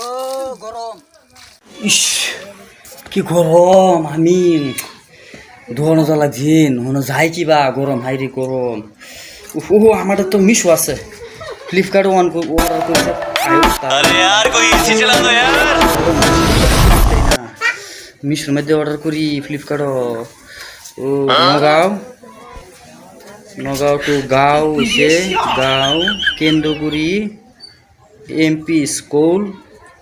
ও গরম। ইস কি গরম আমি। ধোনো জ্বালা দিন হনো যাই কিবা গরম হাইরি গরম। ও আমাদের তো মিশো আছে। ফ্লিপকার্ট ওয়ান অর্ডার করেছে। মিশোর মধ্যে অর্ডার করি ফ্লিপকার্ট ও। নগাঁও নগাঁও টু গাঁও হইছে গাঁও কেন্দ্রগুড়ি এমপি স্কুল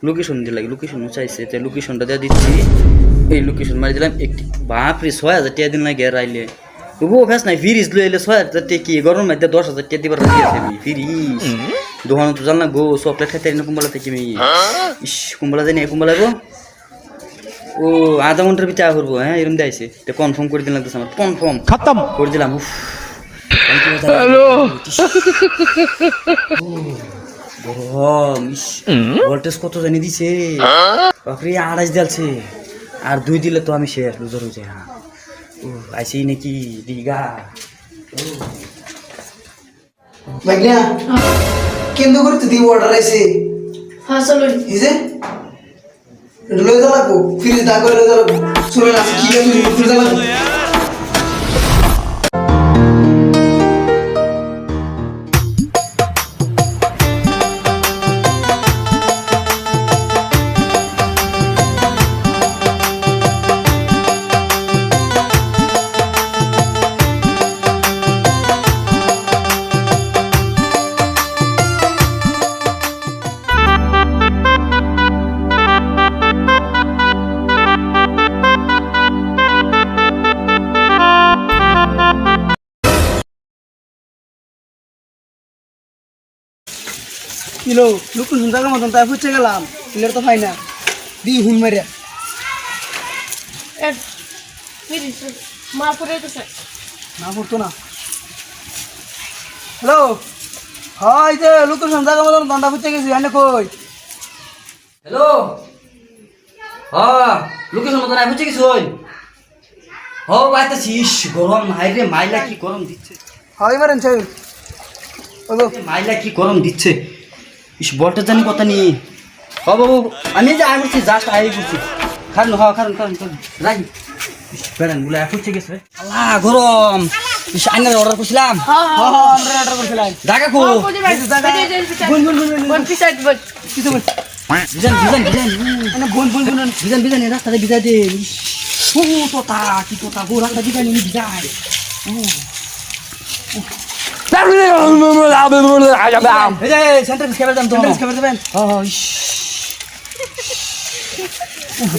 লোকেশন দিয়ে লাগে লোকেশন চাইছে তো লোকেশনটা দিয়ে দিচ্ছি। এই লোকেশন মারি দিলাম একটি বাপরে ছয় হাজার টাকা দিন লাগে রাইলে তবুও ফেস নাই ফিরিজ লই এলে ছয় হাজার টাকা কি? গরম মধ্যে দশ হাজার টাকা দিবার রাজি আছে আমি ফিরিজ। দোকান তো জানলাম গো চকলেট খাইতে না কুম্বলা থেকে আমি। ইস কুম্বলা জানি কুম্বলা গো ও আধা ঘণ্টার ভিতরে করব হ্যাঁ এরকম দিয়েছে তো কনফার্ম করে দিলাম তো আমার কনফার্ম খতম। করে দিলাম উফ। হ্যালো। গরম ভোল্টেজ কত জানি দিছে। বাপরে আড়াইশ দিলছে আর দুই দিলে তো আমি শেষ লুজার হয়ে যায় হ্যাঁ ও আইসি নাকি দীঘা। ভাইয়া কেন্দ্র করে তো দিব অর্ডার আইছে। হ্যাঁ চলুন। এই যে এটা লয়ে যা লাগবো ফ্রিজ দা করে লয়ে যা লাগবো চলে না কি লাগবে ফ্রিজ লাগবো কিলো লুকুন হুন জায়গা মতন তাই ফুচে গেলাম। প্লেয়ার তো পাই না দি হুন মেরে তো না পড়তো না। হ্যালো? হয় যে লুকুন হুন জায়গা মতন দন্ডা ফুচে গেছি এনে কই? হ্যালো? হ্যাঁ লোকেশন মতো নাই বুঝছে কিছু হ বাইতেছি ইস গরম হাইরে মাইলা কি গরম দিচ্ছে। হয় মারেন চাই মাইলা কি গরম দিচ্ছে। ইস বলটা জানি কথা নি হ বাবু আমি যে করছি জাস্ট আই করছি। খারুন হ খারুন খারুন রাখি। বেড়ান বলে ফুটছে গেছে আল্লাহ গরম। ইস আইনার অর্ডার করছিলাম। আমরা অর্ডার করছিলাম। জাগা কো। বল পিসাইড বল কি তো বিজান বিজান বিজান বুন বুন বুন বিজান বিজান রাস্তাতে বিজাই দে ও তোতা কি তোতা। গো রাস্তা নি বিজাই যে সেন্টার খেবে দাম তো খাবার দেবেন Oh, উফ,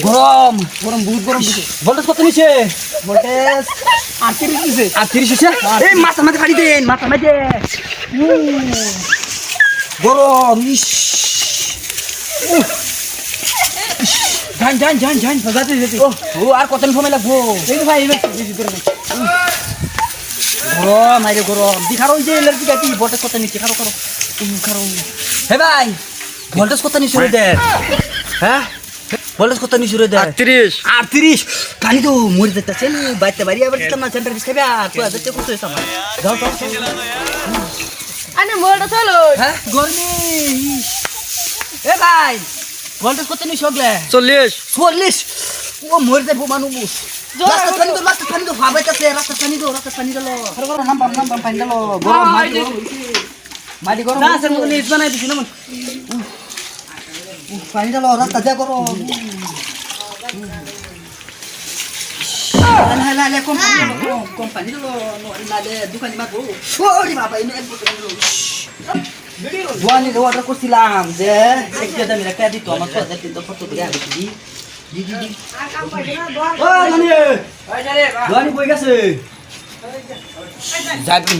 গরম গরম বহুত গরম ভোল্টেজ কত নিচে ভোল্টেজ আটত্রিশ দিছে আর তিরিশ হচ্ছে এই মাথা মাথা ফাড়ি দেন মাথা মাঝে গরম ইস যান যান যান যান যাতে যেতে ও আর কত সময় লাগবো এই ভাই করে গরম আরে গরম। দিখারো ওই যে এলার্জি গাতি ভোল্টেজ কত নিচে খারো খারো। খারো। হে ভাই ভোল্টেজ কত নিচে রে দে? হ্যাঁ? ভোল্টেজ কত নিচে রে দে? আটত্রিশ। আটত্রিশ। খালি তো মরে যাচ্ছে বাইতে বাড়ি আবার দিতাম না সেন্টার বিষ খাবে আর তুই যাচ্ছে কত হয়েছে আমার যাও যাও। আনে মোড়টা চলো। হ্যাঁ গরমি। এ ভাই ভোল্টেজ কত নিচে হগলে চল্লিশ। চল্লিশ। ও মরে যাব মানুষ জোর রাস্তা হলো। পানি তো রাস্তা পানি তো ভাবাইতেছে রাস্তা পানি তো রাস্তা পানি দিল। আরে গরম নাম নাম নাম পাইন দিলো। গরম হ্যাঁ, মাটি এই যে- গরম। হইছে। মাটি গরম। না হইছে। স্যার মতো নিজ বানাই দিছি না পানি দিল রাস্তা যা গরম। না না না কম পানি দিল কম কম পানি দিল। না দে দোকান মাগো। ওরে বাবা ইনো এক বোতল দিল। দোয়ানি অর্ডার করছিলাম যে এক জায়গা মিলা কে দিত আমার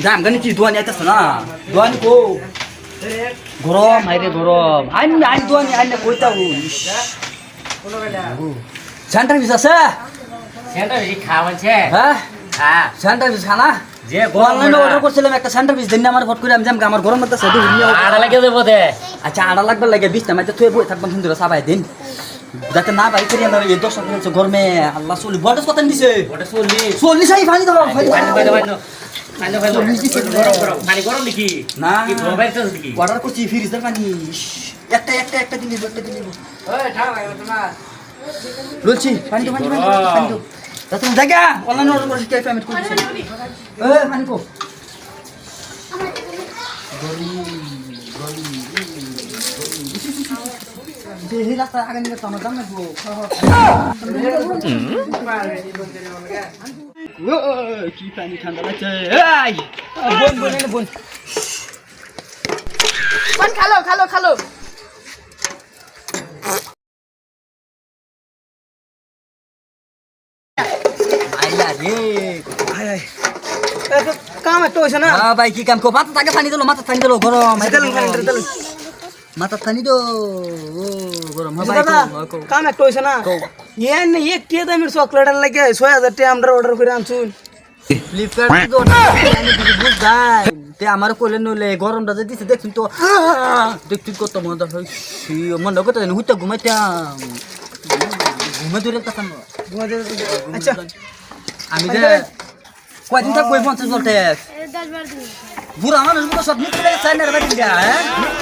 দাম গানি কি? দোয়ানি আইতাছ না। দোয়ানি কো? গরম আইরে গরম। আইন আইন দোয়ানি আইন কইতা সেন্টার বিস আছে? সেন্টার বেশি খাওয়া বলছে হ্যাঁ? হ্যাঁ। সেন্টার বিস খানা? যে অনলাইনে অর্ডার করছিলাম একটা সেন্টার পিস দিন আমার ফট করে আমি যাম আমার গরম লাগতেছে আড়া লাগে দেবো দে। আচ্ছা আড়া লাগবে লাগে বিশ টাকা তুই বই থাকবাম সুন্দর সাবাই দিন। যাতে না বাড়ি করি আমরা এই দশ টাকা গরমে আল্লাহ চলি বয়স কত দিছে চল্লিশ আই পানি দাও অর্ডার করছি ফ্রিজের পানি। একটা একটা একটা দিন দিব, একটা দিন দিব। বলছি পানি তো পানি তো, পানি তো, পানি তো জায়গা অনলাইন অর্ডার করে কে পেমেন্ট করে এ পানি কো। দেহি রাস্তা আগে নিয়ে তো আমার দাম লাগবো কি পানি ঠান্ডা লাগছে বোন বোন বোন পান খালো খালো খালো কাম একটা হইছে না? ভাই কি কাম? কো মাথা তাকে পানি দিলো মাথা পানি দিলো গরম। মাথা পানি দো ও গরম হ্যাঁ কও। কাম একটা হইছে না। কও। ইয়ে না এক টিয়া দামের চকলেট লাগে ছয় হাজার টিয়া আমরা অর্ডার করে আনছুন। ফ্লিপকার্ট তো না। আমি কিছু বুঝাই তে আমার কইলে নলে গরমটা যে দিছে দেখছুন তো। দেখছুন কত মজা হইছি। মন কত দিন হুইতা ঘুমাইতাম। ঘুমে ধরে তাকাম আচ্ছা। আমি যে কয়দিন থাকব পঞ্চাশ বলতে? বুড়া মানুষ সব নিতে চাই না রে বাড়ি হ্যাঁ?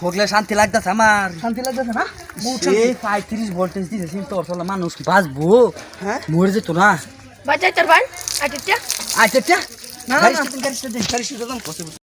সগলে শান্তি লাগতেছে আমার শান্তি লাগতেছে না এই পঁয়ত্রিশ ভোল্টেজ দিছে তোর করছ মানুষ বাঁচবো হ্যাঁ মরে যেত না বাঁচাই তোর ভাই আচ্ছা আচ্ছা না, না,